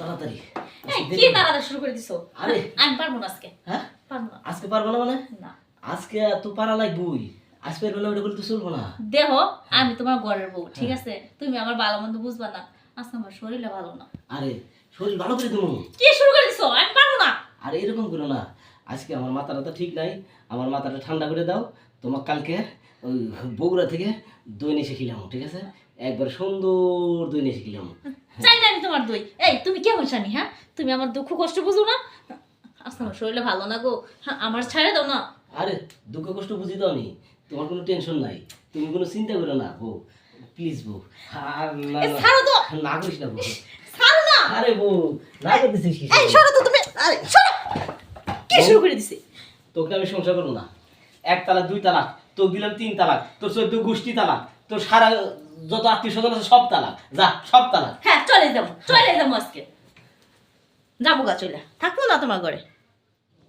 তাড়াতাড়ি। এই আজকে কি তাড়াতাড়ি শুরু করে দিছো? আরে। আমি পারব না আজকে। হ্যাঁ? পারব না। আজকে পারব না মানে? না। আজকে তো পারা লাগবই। আজ পারব না ওটা বলে তো চলবো না। দেহ আমি তোমার ঘরের বউ ঠিক আছে? তুমি আমার ভালো মন্দ বুঝবা না। আজকে আমার শরীরটা ভালো না। আরে শরীর ভালো করে দেবো কি শুরু করে দিছো? আমি পারব না। আর এরকম করো না। আজকে আমার মাথাটা তো ঠিক নাই। আমার মাথাটা ঠান্ডা করে দাও। তোমার কালকে ওই বগুড়া থেকে দই নিয়ে শিখিলাম ঠিক আছে? একবার সুন্দর দই নিয়ে শিখিলাম চাই না আমি তোমার দই। এই তুমি কেমন স্বামী হ্যাঁ? তুমি আমার দুঃখ কষ্ট বুঝো না? আমার শরীরটা ভালো না গো। হ্যাঁ, আমার ছাড়ে দাও না। আরে দুঃখ কষ্ট বুঝি তো আমি। তোমার কোনো টেনশন নাই। তুমি কোনো চিন্তা করো না বউ। প্লিজ বউ। আর না ছাড়ো তো। না করিস না বউ। ছাড়ো না। আরে বউ না করতেছিস কি এই সরো তো তুমি। আরে সরো কি শুরু করে দিছে? তোকে আমি সংসার করব না। এক তালাক দুই তালাক তোকে দিলাম তিন তালাক তোর চোদ্দ গোষ্ঠী তালাক। তোর সারা যত আত্মীয় স্বজন আছে, সব তালাক। যা, সব তালাক। হ্যাঁ চলে যাব চলে যাব আজকে। যাব গা, চলে। থাকব না তোমার ঘরে?